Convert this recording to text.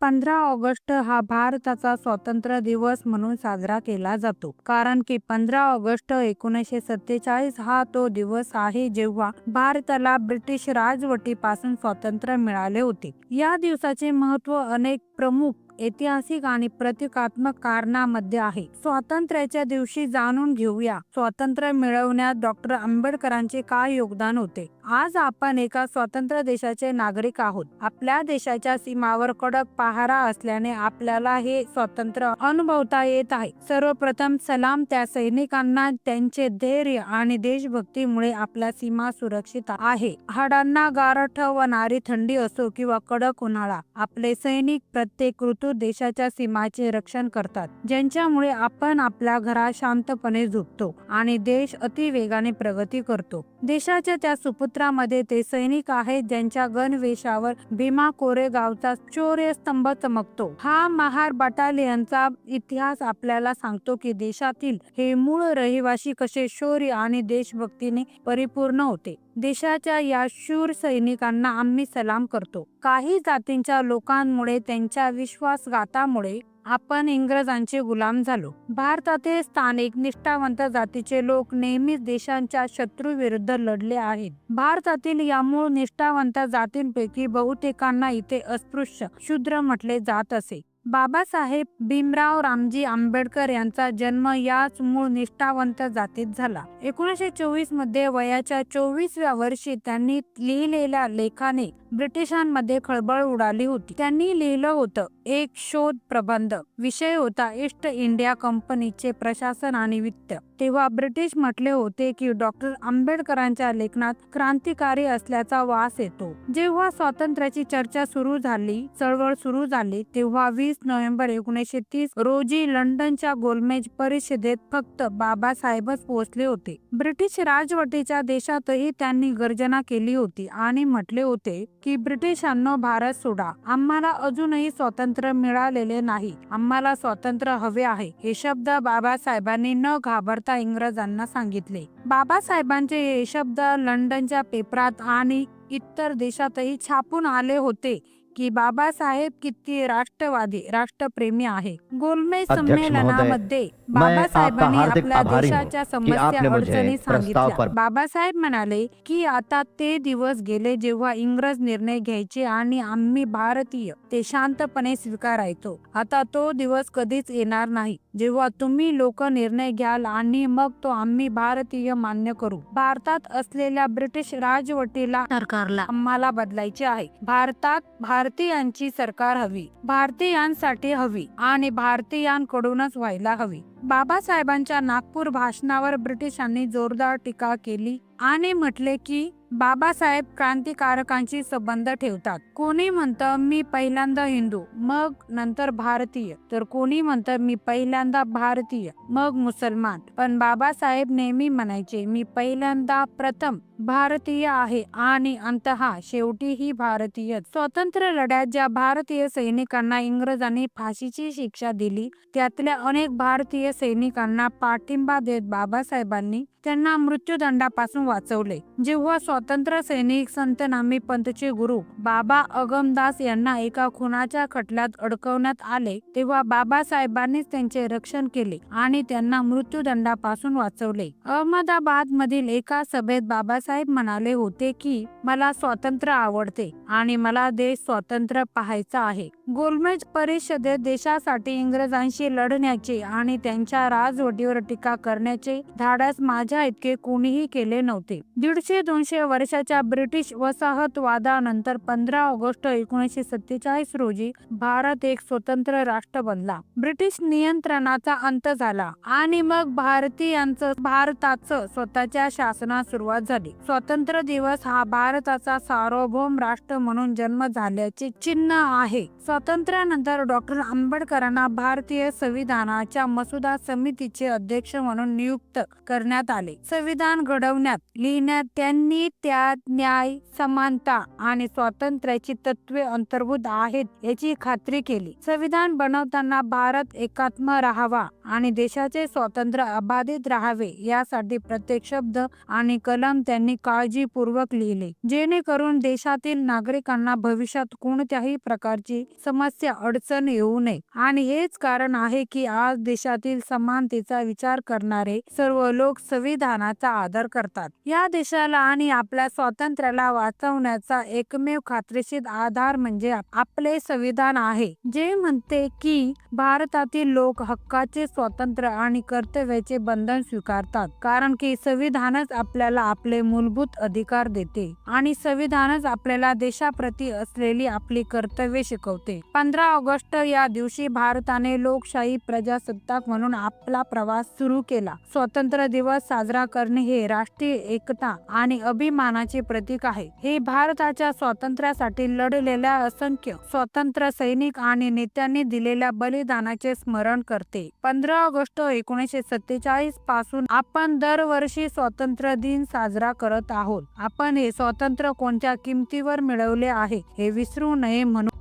पंधरा ऑगस्ट हा भारताचा स्वातंत्र्य दिवस म्हणून साजरा केला जातो. कारण की पंधरा ऑगस्ट एकोणीसशे सत्तेचाळीस हा तो दिवस आहे जेव्हा भारताला ब्रिटिश राजवटीपासून स्वातंत्र्य मिळाले होते. या दिवसाचे महत्त्व अनेक प्रमुख ऐतिहासिक आणि प्रतिकात्मक कारणामध्ये आहे. स्वातंत्र्याच्या दिवशी जाणून घेऊया. स्वातंत्र्य मिळवण्यात डॉक्टर आंबेडकरांचे काय योगदान होते? आज आपण एका स्वतंत्र देशाचे नागरिक आहोत. आपल्या देशाच्या सीमावर कडक पहारा असल्याने आपल्याला हे स्वातंत्र्य अनुभवता येत आहे. सर्वप्रथम सलाम त्या सैनिकांना. त्यांचे धैर्य आणि देशभक्तीमुळे आपल्या सीमा सुरक्षित आहे. हाडांना गारठ व नारी थंडी असो किंवा कडक उन्हाळा आपले सैनिक प्रत्येक ऋतू देशाच्या सीमाचे रक्षण करतात ज्यांच्यामुळे आपण आपल्या घरात शांतपणे झोपतो आणि देश अतिवेगाने प्रगती करतो. देशाच्या त्या सुपुत्रामध्ये ते सैनिक आहेत ज्यांच्या गणवेशावर भीमा कोरेगावचा शौर्यस्तंभ चमकतो. हा महार बटालियनचा इतिहास आपल्याला सांगतो की देशातील हे मूळ रहिवासी कसे शौर्य आणि देशभक्तीने परिपूर्ण होते. देशाच्या या शूर सैनिकांना आम्ही सलाम करतो. काही जातींच्या लोकांमुळे त्यांच्या विश्वासघातामुळे आपण इंग्रजांचे गुलाम झालो. भारतातील स्थानिक निष्ठावंत जातीचे लोक नेहमीच देशांच्या शत्रू विरुद्ध लढले आहेत. भारतातील या मूळ निष्ठावंत जातींपैकी बहुतेकांना इथे अस्पृश्य शूद्र म्हटले जात असे. बाबासाहेब भीमराव रामजी आंबेडकर यांचा जन्म याच मूळ निष्ठावंत जातीत झाला. एकोणीसशे चोवीसमध्ये वयाच्या चोवीसव्या वर्षी त्यांनी लिहिलेल्या लेखाने ब्रिटिशांमध्ये खळबळ उडाली होती. त्यांनी लिहिलं होतं एक शोध प्रबंध. विषय होता ईस्ट इंडिया कंपनीचे प्रशासन आणि वित्त. तेव्हा ब्रिटिश म्हटले होते की डॉक्टर आंबेडकरांच्या लेखनात क्रांतिकारी असल्याचा वास येतो. जेव्हा स्वातंत्र्याची चर्चा सुरू झाली चळवळ सुरू झाली तेव्हा वीस नोव्हेंबर एकोणीसशे तीस रोजी लंडनच्या गोलमेज परिषदेत फक्त बाबासाहेबच पोहोचले होते. ब्रिटिश राजवटीच्या देशातही त्यांनी गर्जना केली होती आणि म्हटले होते की ब्रिटिशांनो भारत सोडा. आम्हाला अजूनही स्वातंत्र्य मिळालेले नाही. आम्हाला स्वातंत्र्य हवे आहे हे शब्द बाबासाहेबांनी न घाबरता इंग्रजांना सांगितले. बाबासाहेबांचे हे शब्द लंडनच्या पेपरात आणि इतर देशातही छापून आले होते. की बाबासाहेब किती राष्ट्रवादी राष्ट्रप्रेमी आहे. गोलमेज संमेलनामध्ये बाबासाहेबांनी आपल्या देशाच्या समस्या अडचणी सांगितल्या. बाबासाहेब म्हणाले की आता ते दिवस गेले जेव्हा इंग्रज निर्णय घ्यायचे आणि आम्ही भारतीय ते शांतपणे स्वीकारायचो. आता तो दिवस कधीच येणार नाही. जेव्हा तुम्ही लोक निर्णय घ्याल आणि मग तो आम्ही भारतीय मान्य करू. भारतात असलेल्या ब्रिटिश राजवटीला सरकारला आम्हाला बदलायचे आहे. भारतात भारतीयांची सरकार हवी भारतीयांसाठी हवी आणि भारतीयांकडूनच व्हायला हवी. बाबासाहेबांच्या नागपूर भाषणावर ब्रिटिशांनी जोरदार टीका केली आणि म्हटले की बाबासाहेब क्रांतिकारकांशी संबंध ठेवतात. कोणी म्हणतं मी पहिल्यांदा हिंदू मग नंतर भारतीय. तर कोणी म्हणतं मी पहिल्यांदा भारतीय मग मुसलमान. पण बाबासाहेब नेहमी म्हणायचे मी पहिल्यांदा प्रथम भारतीय आहे आणि अंतहा शेवटीही भारतीय. स्वातंत्र्य लढ्यात ज्या भारतीय सैनिकांना इंग्रजांनी फाशीची शिक्षा दिली त्यातल्या अनेक भारतीय सैनिकांना पाठिंबा देत बाबासाहेबांनी त्यांना मृत्यूदंडापासून वाचवले. जेव्हा स्वातंत्र्य सैनिक संत नामी पंतचे गुरु बाबा अगमदास यांना एका खुनाच्या खटल्यात अडकवण्यात आले तेव्हा बाबासाहेबांनीच त्यांचे रक्षण केले आणि त्यांना मृत्यूदंडापासून वाचवले. अहमदाबाद मधील एका सभेत बाबासाहेब म्हणाले होते की मला स्वातंत्र्य आवडते आणि मला देश स्वातंत्र्य पाहायचा आहे. गोलमेज परिषदेत देशासाठी इंग्रजांशी लढण्याचे आणि त्यांच्या राजवटीवर टीका करण्याचे धाडस माझ्या इतके कोणीही केले नव्हते. दीडशे दोनशे वर्षाच्या ब्रिटिश वसाहतवादानंतर पंधरा ऑगस्ट एकोणीसशे सत्तेचाळीस रोजी भारत एक स्वतंत्र राष्ट्र बनला. ब्रिटिश नियंत्रणाचा अंत झाला आणि मग भारतीयांचं भारताचं स्वतःच्या शासनास सुरुवात झाली. स्वातंत्र्य दिवस हा भारताचा सार्वभौम राष्ट्र म्हणून जन्म झाल्याचे चिन्ह आहे. स्वातंत्र्यानंतर डॉक्टर आंबेडकरांना भारतीय संविधानाच्या मसुदा समितीचे अध्यक्ष म्हणून नियुक्त करण्यात आले. संविधान घडवण्यात लिहिण्यात त्यांनी त्यात न्याय समानता आणि स्वातंत्र्याची तत्वे अंतर्भूत आहेत याची खात्री केली. संविधान बनवताना भारत एकात्म राहावा आणि देशाचे स्वातंत्र्य अबाधित राहावे यासाठी प्रत्येक शब्द आणि कलम त्यांनी काळजीपूर्वक लिहिले. जेणेकरून देशातील नागरिकांना भविष्यात कोणत्याही प्रकारची समस्या अडचण येऊ नये. आणि हेच कारण आहे की आज देशातील समानतेचा विचार करणारे सर्व लोक संविधानाचा आदर करतात. या देशाला आणि आपल्या स्वातंत्र्याला वाचवण्याचा एकमेव खात्रीशीर आधार म्हणजे आपले संविधान आहे. जे म्हणते की भारतातील लोक हक्काचे स्वातंत्र्य आणि कर्तव्याचे बंधन स्वीकारतात. कारण की संविधानच आपल्याला आपले मूलभूत अधिकार देते आणि संविधानच आपल्याला देशाप्रती असलेली आपली कर्तव्ये शिकवते. पंधरा ऑगस्ट या दिवशी भारताने लोकशाही प्रजासत्ताक म्हणून आपला प्रवास सुरू केला. स्वातंत्र्य दिवस साजरा करणे हे राष्ट्रीय एकता आणि अभिमानाचे प्रतीक आहे. हे भारताच्या स्वातंत्र्यासाठी लढलेल्या असंख्य स्वातंत्र्य सैनिक आणि नेत्यांनी दिलेल्या बलिदानाचे स्मरण करते. पंधरा ऑगस्ट एकोणीसशे सत्तेचाळीसपासून आपण दरवर्षी स्वातंत्र्य दिन साजरा करत आहोत. आपण हे स्वातंत्र्य कोणत्या किमतीवर मिळवले आहे हे विसरू नये म्हणून